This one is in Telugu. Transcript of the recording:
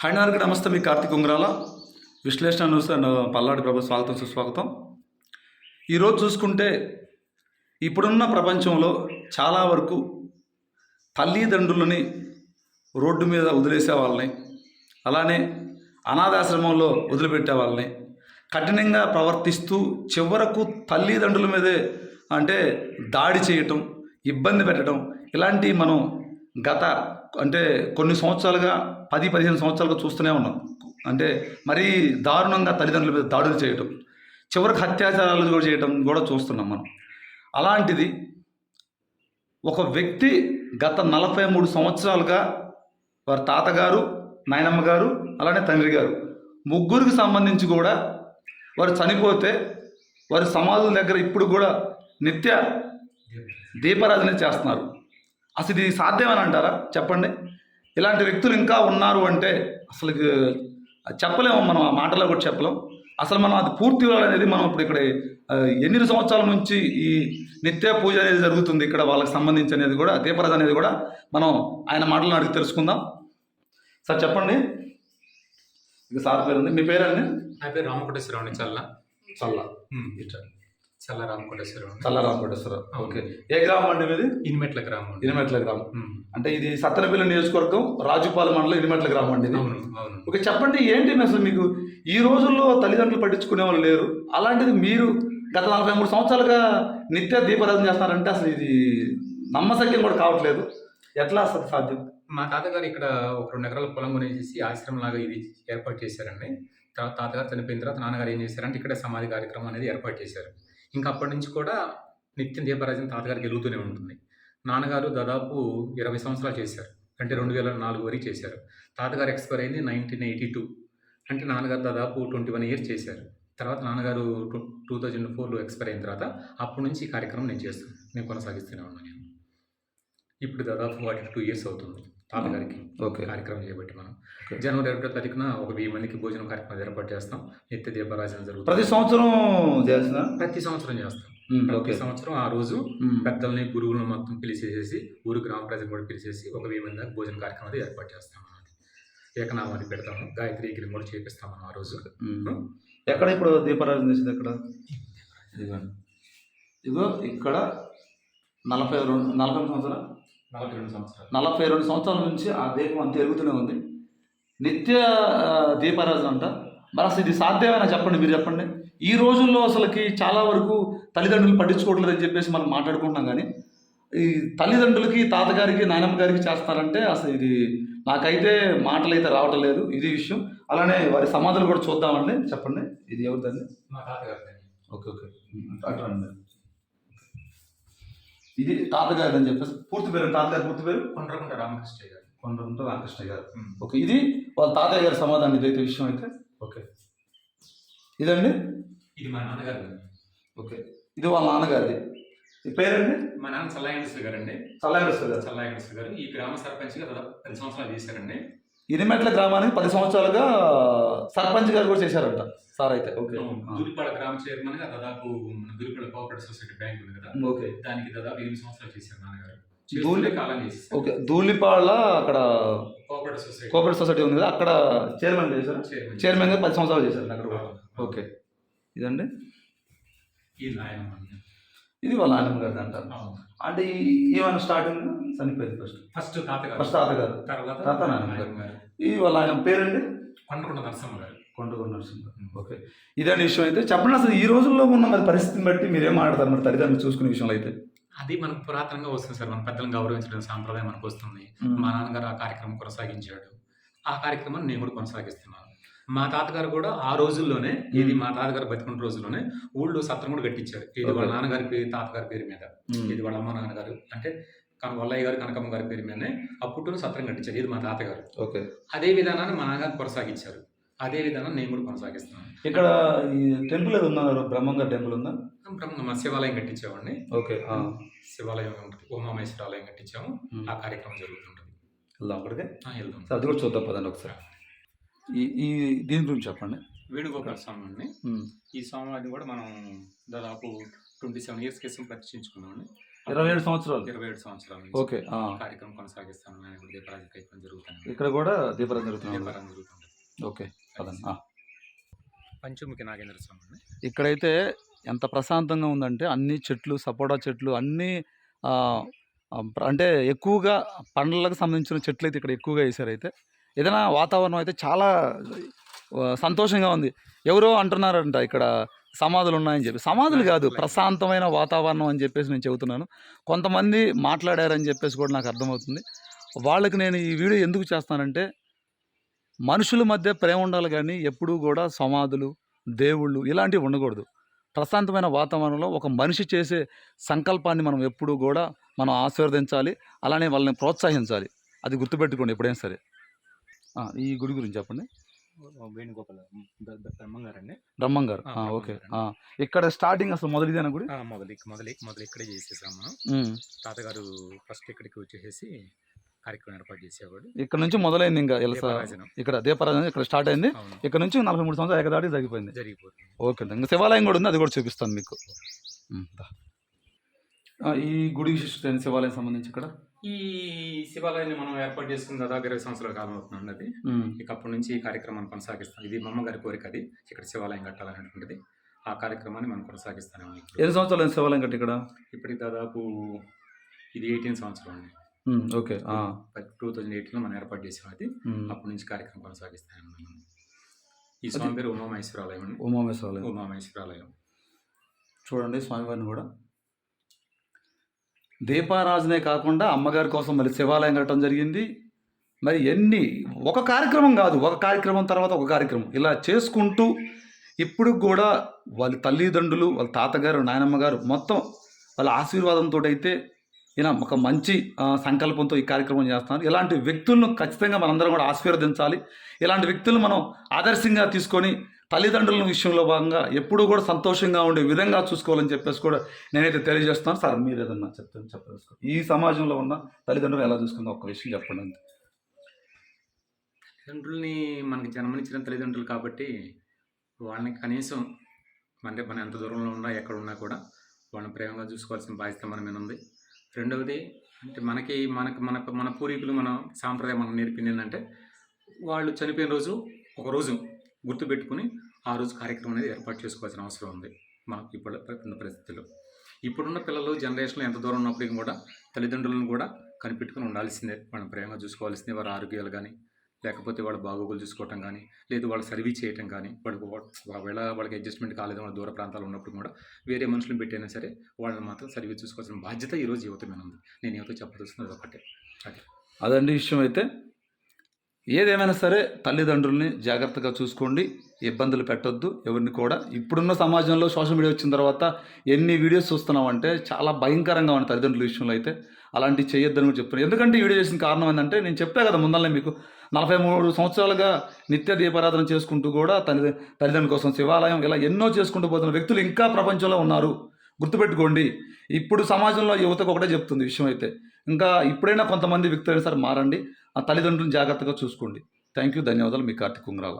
హైనార్కి నమస్తే మీ కార్తీక్ ఉంగరాల. విశ్లేషణ న్యూస్ అండ్ పల్నాడు ప్రభు స్వాగతం సుస్వాగతం. ఈరోజు చూసుకుంటే ఇప్పుడున్న ప్రపంచంలో చాలా వరకు తల్లిదండ్రులని రోడ్డు మీద వదిలేసే వాళ్ళని అలానే అనాథాశ్రమంలో వదిలిపెట్టే వాళ్ళని కఠినంగా ప్రవర్తిస్తూ చివరకు తల్లిదండ్రుల మీదే అంటే దాడి చేయటం ఇబ్బంది పెట్టడం ఇలాంటివి మనం గత అంటే కొన్ని సంవత్సరాలుగా పది పదిహేను సంవత్సరాలుగా చూస్తూనే ఉన్నాం. అంటే మరీ దారుణంగా తల్లిదండ్రుల మీద దాడులు చేయటం చివరికి అత్యాచారాలు కూడా చేయటం కూడా చూస్తున్నాం మనం. అలాంటిది ఒక వ్యక్తి గత నలభై మూడు సంవత్సరాలుగా వారి తాతగారు నాయనమ్మ గారు అలానే తండ్రి గారు ముగ్గురికి సంబంధించి కూడా వారు చనిపోతే వారి సమాధుల దగ్గర ఇప్పుడు కూడా నిత్య దీపారాధన చేస్తున్నారు. అసలు ఇది సాధ్యమని అంటారా చెప్పండి. ఇలాంటి వ్యక్తులు ఇంకా ఉన్నారు అంటే అసలు చెప్పలేము మనం ఆ మాటలో కూడా చెప్పలేం. అసలు మనం అది పూర్తి అనేది మనం ఇప్పుడు ఇక్కడ ఎన్ని సంవత్సరాల నుంచి ఈ నిత్య పూజ అనేది జరుగుతుంది ఇక్కడ వాళ్ళకి సంబంధించి అనేది కూడా దీపారాధన అనేది కూడా మనం ఆయన మాటలను అడిగి తెలుసుకుందాం. సార్ చెప్పండి. ఇక సార్ పేరు ఉంది. మీ పేరండి? నా పేరు రామకోటేశ్వరరావు చల్ల. చల్ల. ఇట్లా చల్ల రామకోటేశ్వరరావు అండి. చల్ల రామకోటేశ్వర ఓకే. ఏ గ్రామం అండి మీది? ఇనిమెట్ల గ్రామం. ఇనిమెట్ల గ్రామం. అంటే ఇది సత్తనపల్లి నియోజకవర్గం రాజుపాలెం మండలం ఇనిమెట్ల గ్రామం అండి అవును అవును. ఓకే చెప్పండి ఏంటి అసలు మీకు? ఈ రోజుల్లో తల్లిదండ్రులు పట్టించుకునే వాళ్ళు లేరు. అలాంటిది మీరు గత నలభై మూడు సంవత్సరాలుగా నిత్య దీపారాధన చేస్తున్నారంటే అసలు ఇది నమ్మసక్యం కూడా కావట్లేదు. ఎట్లా అసలు సాధ్యం? మా తాతగారు ఇక్కడ ఒక రెండు ఎకరాల పొలం కొనేసి ఆశ్రమం లాగా ఇది ఏర్పాటు చేశారండి. తర్వాత తాతగారు చనిపోయిన తర్వాత నాన్నగారు ఏం చేశారంటే ఇక్కడ సమాధి కార్యక్రమం అనేది ఏర్పాటు చేశారు. ఇంకా అప్పటి నుంచి కూడా నిత్యం దీపారాజన తాతగారికి వెలుగుతూనే ఉంటుంది. నాన్నగారు దాదాపు ఇరవై సంవత్సరాలు చేశారు. అంటే రెండు వేల నాలుగు వరకు చేశారు. తాతగారు ఎక్స్పైర్ అయింది నైన్టీన్ ఎయిటీ టూ. అంటే నాన్నగారు దాదాపు ట్వంటీ వన్ ఇయర్స్ చేశారు. తర్వాత నాన్నగారు టూ టూ థౌజండ్ ఫోర్లో ఎక్స్పైర్ అయిన తర్వాత అప్పటి నుంచి ఈ కార్యక్రమం నేను చేస్తాను నేను కొనసాగిస్తూనే ఉన్నాను నేను. ఇప్పుడు దాదాపు వాటికి టూ ఇయర్స్ అవుతుంది తాతగారికి ఓకే కార్యక్రమం చేయబట్టి మనం. జనవరి ఒకటో తారీఖున ఒక వెయ్యి మందికి భోజనం కార్యక్రమం ఏర్పాటు చేస్తాం. నిత్య దీపారాజన జరుగుతుంది. ప్రతి సంవత్సరం చేసిన ప్రతి సంవత్సరం చేస్తాం. ఓకే ప్రతి సంవత్సరం ఆ రోజు ఉమ్. పెద్దల్ని గురువులను మొత్తం పిలిచేసేసి ఊరు గ్రామ ప్రజలు కూడా పిలిచేసి ఒక వెయ్యి మంది దాకా భోజన కార్యక్రమం ఏర్పాటు చేస్తాం ఏకనామాది పెడతాము. గాయత్రి గిరి కూడా చేపిస్తాం మనం ఆ రోజు. ఎక్కడ ఇప్పుడు దీపారాధన చేసేది ఎక్కడ? ఇదిగో. ఇక్కడ నలభై రెండు నలభై సంవత్సరాలు. నలభై రెండు సంవత్సరాలు. నలభై రెండు సంవత్సరాల నుంచి ఆ దీపం అంత ఎరుగుతూనే ఉంది. నిత్య దీపారాధన అంట. మరి అసలు ఇది సాధ్యమేనా చెప్పండి మీరు చెప్పండి. ఈ రోజుల్లో అసలుకి చాలా వరకు తల్లిదండ్రులు పట్టించుకోవట్లేదని చెప్పేసి మనం మాట్లాడుకుంటున్నాం కానీ ఈ తల్లిదండ్రులకి తాతగారికి నాయనమ్మ గారికి చేస్తారంటే అసలు ఇది నాకైతే మాటలు అయితే రావటం లేదు. ఇది విషయం. అలానే వారి సమాధులు కూడా చూద్దామండి. చెప్పండి ఇది ఎవరిదండి? మా తాతగారు ఓకే ఓకే. అండి ఇది తాతగారు అని చెప్పేసి పూర్తి పేరు తాతగారి పూర్తి పేరు? కొండ్రకుంట రామకృష్ణ గారు. కొండరంతో రామకృష్ణ గారు. ఓకే ఇది వాళ్ళ తాతయ్య గారి సమాధానం ఇదైతే విషయం అయితే. ఓకే. ఇదండి? ఇది మా నాన్నగారు. ఓకే. ఇది వాళ్ళ నాన్నగారిది. ఈ పేరండి? మా నాన్న చల్లాయండశ్రీ గారు అండి చల్లాంగేశ్వర గారు. చల్లాయండశ్రీ గారు. ఈ గ్రామ సర్పంచ్గా పది సంవత్సరాలు చేశారండి. ఇరిమెట్ల గ్రామానికి పది సంవత్సరాలుగా సర్పంచ్ గారు కూడా చేశారంట సార్ అయితే. ఓకే. ఆ. దూలిపాడ గ్రామ చైర్మన్గా దాదాపు మన దూలిపాడ కోఆపరేటివ్ సొసైటీ బ్యాంక్ ఉంది కదా? ఓకే. దానికి దాదాపు ఎనిమిది సంవత్సరాలు చేశారు నాన్నగారు. దూలి కాలం చేసేసారు ఓకే. ధూళిపాళ్ళ అక్కడ కోఆపరేటివ్ సొసైటీ. కోఆపరేటివ్ సొసైటీ ఉంది కదా అక్కడ చైర్మన్ చేశారు? చైర్మన్ చైర్మన్గా పది సంవత్సరాలు చేశారు అక్కడ. ఓకే. ఇదండి. ఈ అండి. ఇది వాళ్ళ నాయనమ్మ గారిది అంటారు. అంటే ఏమైనా స్టార్టింగ్ చనిపోయింది ఫస్ట్. ఫస్ట్ తాతగారు ఫస్ట్ తాతగారు తర్వాత తాత నాయనమ్మ నాయనమ్మ గారు. ఈ వాళ్ళ ఆయన పేరండి? కొండకొండ నరసమ్మ గారు. కొండగొండ నరసింహ ఓకే. ఇదని విషయం అయితే. చెప్పండి అసలు ఈ రోజుల్లో ఉన్న మరి పరిస్థితిని బట్టి మీరేం ఆడతారు మరి తల్లిదండ్రులు చూసుకునే విషయంలో అయితే? అది మనకు పురాతనంగా వస్తుంది సార్. మన పెద్దలను గౌరవించడం సాంప్రదాయం మనకు వస్తుంది. మా నాన్నగారు ఆ కార్యక్రమం కొనసాగించాడు. ఆ కార్యక్రమాన్ని నేను కూడా కొనసాగిస్తున్నాను. మా తాతగారు కూడా ఆ రోజుల్లోనే ఇది మా తాతగారు బతికున్న రోజుల్లోనే ఊళ్ళో సత్రం కూడా కట్టించారు. ఇది వాళ్ళ. నాన్నగారి పేరు తాతగారి పేరు మీద. ఇది వాళ్ళ అమ్మ నాన్నగారు అంటే కన వల్లయ్య గారు కనకమ్మ గారి పేరు మీదనే ఆ పుట్టును సత్రం కట్టించారు. ఇది మా తాతగారు. ఓకే. అదే విధానాన్ని మా నాన్నగారు కొనసాగించారు. అదే విధానం నేను కూడా కొనసాగిస్తున్నాను ఇక్కడ ఈ టెంపుల్ ఏది ఉన్నారు బ్రహ్మంగారు టెంపుల్ ఉందా? బ్రహ్మ మా శివాలయం కట్టించామండి ఓకే. శివాలయం ఉంటుంది. ఉమామేశ్వర ఆలయం కట్టించాము. ఆ కార్యక్రమం జరుగుతుంటుంది. వెళ్దాం అక్కడికి? ఆ, వెళ్దాం. సరే, అది కూడా చూద్దాం పదండి ఒకసారి. ఈ ఈ దీని గురించి చెప్పండి. వేణుగోపాల స్వామి అండి. ఈ స్వామివారిని కూడా మనం దాదాపు ట్వంటీ సెవెన్ ఇయర్స్ క్రితం ప్రతిష్ఠించుకున్నామండి. ఇరవై ఏడు సంవత్సరాలు. ఇరవై ఏడు సంవత్సరాల ఓకే. కార్యక్రమం కొనసాగిస్తాను కార్యక్రమం ఇక్కడ కూడా దీపారాధన జరుగుతుంది. దీపారాధన జరుగుతుంది ఓకే. పంచముఖి నాగేంద్ర స్వామి అండి ఇక్కడైతే ఎంత ప్రశాంతంగా ఉందంటే అన్ని చెట్లు సపోటా చెట్లు అన్నీ అంటే ఎక్కువగా పండ్లకు సంబంధించిన చెట్లు అయితే ఇక్కడ ఎక్కువగా వేశారు అయితే. ఏదైనా వాతావరణం అయితే చాలా సంతోషంగా ఉంది. ఎవరో అంటున్నారంట ఇక్కడ సమాధులు ఉన్నాయని చెప్పి. సమాధులు కాదు ప్రశాంతమైన వాతావరణం అని చెప్పేసి నేను చెబుతున్నాను. కొంతమంది మాట్లాడారని చెప్పేసి కూడా నాకు అర్థమవుతుంది. వాళ్ళకి నేను ఈ వీడియో ఎందుకు చేస్తానంటే మనుషుల మధ్య ప్రేమ ఉండాలి కానీ ఎప్పుడూ కూడా సమాధులు దేవుళ్ళు ఇలాంటివి ఉండకూడదు. ప్రశాంతమైన వాతావరణంలో ఒక మనిషి చేసే సంకల్పాన్ని మనం ఎప్పుడూ కూడా మనం ఆశీర్వదించాలి. అలానే వాళ్ళని ప్రోత్సహించాలి. అది గుర్తుపెట్టుకోండి ఎప్పుడైనా సరే. ఈ గుడి గురించి చెప్పండి. వేణుగోపాల బ్రహ్మంగారు అండి బ్రహ్మం గారు ఆ, ఆ, బ్రహ్మం ఓకే ఇక్కడ స్టార్టింగ్ అసలు మొదటిదేనా గుడి? మొదలు మొదలు మొదలు ఇక్కడే చేసేసాము. తాతగారు ఫస్ట్ ఇక్కడికి వచ్చేసి కార్యక్రమం ఏర్పాటు చేసేవాడు. ఇక్కడ నుంచి మొదలైంది ఇంకా ఇక్కడ దీపారాధన ఇక్కడ స్టార్ట్ అయింది. ఇక్కడ నుంచి నలభై మూడు సంవత్సరాలు ఏకదాటి జరిగిపోయింది. జరిగిపోతుంది. ఓకే. ఇంకా శివాలయం కూడా ఉంది అది కూడా చూపిస్తాను మీకు. ఈ గుడి విశిష్టత శివాలయం సంబంధించి ఇక్కడ? ఈ శివాలయాన్ని మనం ఏర్పాటు చేసుకున్న దాదాపు ఇరవై సంవత్సరాల కాలం అవుతుంది అది. ఇక అప్పటి నుంచి ఈ కార్యక్రమాన్ని కొనసాగిస్తాం. ఇది మా అమ్మగారి కోరిక అది. ఇక్కడ శివాలయం కట్టాలనేటువంటిది. ఆ కార్యక్రమాన్ని మనం కొనసాగిస్తానే ఇప్పుడు. ఎన్ని సంవత్సరాలు శివాలయం కట్టి ఇక్కడ? ఇప్పటికి దాదాపు ఇది ఎయిటీన్ సంవత్సరం అండి. ఓకే టూ థౌజండ్ ఎయిట్లో మనం ఏర్పాటు చేసాం అది. అప్పటి నుంచి కార్యక్రమం కొనసాగిస్తానే. ఈ స్వామి పేరు ఉమామహేశ్వరాలయం అండి. ఉమామేశ్వరాలయం ఉమామహేశ్వరాలయం. చూడండి స్వామివారిని కూడా. దీపారాజనే కాకుండా అమ్మగారి కోసం మరి శివాలయం కట్టడం జరిగింది. మరి ఎన్ని ఒక కార్యక్రమం కాదు ఒక కార్యక్రమం తర్వాత ఒక కార్యక్రమం. ఇలా చేసుకుంటూ ఇప్పుడు కూడా వాళ్ళ తల్లిదండ్రులు వాళ్ళ తాతగారు నాయనమ్మ గారు మొత్తం వాళ్ళ ఆశీర్వాదంతో అయితే ఈయన ఒక మంచి సంకల్పంతో ఈ కార్యక్రమం చేస్తున్నారు. ఇలాంటి వ్యక్తులను ఖచ్చితంగా మనందరం కూడా ఆశీర్వదించాలి. ఇలాంటి వ్యక్తులను మనం ఆదర్శంగా తీసుకొని తల్లిదండ్రుల విషయంలో భాగంగా ఎప్పుడూ కూడా సంతోషంగా ఉండే విధంగా చూసుకోవాలని చెప్పేసి కూడా నేనైతే తెలియజేస్తాను సార్ మీరు ఏదన్నా చెప్తాను చెప్పదలుచుకో ఈ సమాజంలో ఉన్న తల్లిదండ్రులు ఎలా చూసుకుందో? ఒక్క విషయం చెప్పండి అంతే. తల్లిదండ్రుల్ని మనకి జన్మనిచ్చిన తల్లిదండ్రులు కాబట్టి వాళ్ళని కనీసం అంటే మనం ఎంత దూరంలో ఉన్నా ఎక్కడ ఉన్నా కూడా వాళ్ళని ప్రేమగా చూసుకోవాల్సిన బాధ్యత మన మీద ఉంది. రెండవది అంటే మనకి మనకి మన మన పూర్వీకులు మన సాంప్రదాయం మనం నేర్పింది ఏంటంటే వాళ్ళు చనిపోయిన రోజు ఒక రోజు గుర్తుపెట్టుకుని ఆ రోజు కార్యక్రమం అనేది ఏర్పాటు చేసుకోవాల్సిన అవసరం ఉంది మనకు ఇప్పుడు పరిస్థితుల్లో. ఇప్పుడున్న పిల్లలు జనరేషన్లో ఎంత దూరం ఉన్నప్పటికీ కూడా తల్లిదండ్రులను కూడా కనిపెట్టుకుని ఉండాల్సిందే. వాళ్ళని ప్రేమగా చూసుకోవాల్సిందే. వారి ఆరోగ్యాలు కానీ లేకపోతే వాళ్ళ బాగోగులు చూసుకోవటం కానీ లేదు వాళ్ళ సర్వీస్ చేయటం కానీ వాళ్ళకి ఒకవేళ వాళ్ళకి అడ్జస్ట్మెంట్ కాలేదు వాళ్ళ దూర ప్రాంతాలు ఉన్నప్పుడు కూడా వేరే మనుషులను పెట్టైనా సరే వాళ్ళని మాత్రం సర్వీస్ చూసుకోవాల్సిన బాధ్యత ఈరోజు యువత మీద ఉంది. నేను యువత చెప్పదలుస్తున్నది ఒకటే. అదే. అదండి విషయం అయితే. ఏదేమైనా సరే తల్లిదండ్రుల్ని జాగ్రత్తగా చూసుకోండి ఇబ్బందులు పెట్టొద్దు. ఎవరిని కూడా ఇప్పుడున్న సమాజంలో సోషల్ మీడియా వచ్చిన తర్వాత ఎన్ని వీడియోస్ చూస్తున్నామంటే చాలా భయంకరంగా ఉంది తల్లిదండ్రుల విషయంలో అయితే. అలాంటివి చేయొద్దని కూడా చెప్తున్నాను ఎందుకంటే ఈ వీడియో చేసిన కారణం ఏంటంటే నేను చెప్పా కదా ముందల్లే మీకు నలభై మూడు సంవత్సరాలుగా నిత్య దీపారాధన చేసుకుంటూ కూడా తల్లి తల్లిదండ్రుల కోసం శివాలయం ఇలా ఎన్నో చేసుకుంటూ పోతున్న వ్యక్తులు ఇంకా ప్రపంచంలో ఉన్నారు. గుర్తుపెట్టుకోండి. ఇప్పుడు సమాజంలో యువతకు ఒకటే చెప్తుంది విషయం అయితే. ఇంకా ఇప్పుడైనా కొంతమంది వ్యక్తులైనా సరే మారండి. ఆ తల్లిదండ్రులను జాగ్రత్తగా చూసుకోండి. థ్యాంక్ యూ ధన్యవాదాలు. మీ కార్తీక్ కుంగ్రాల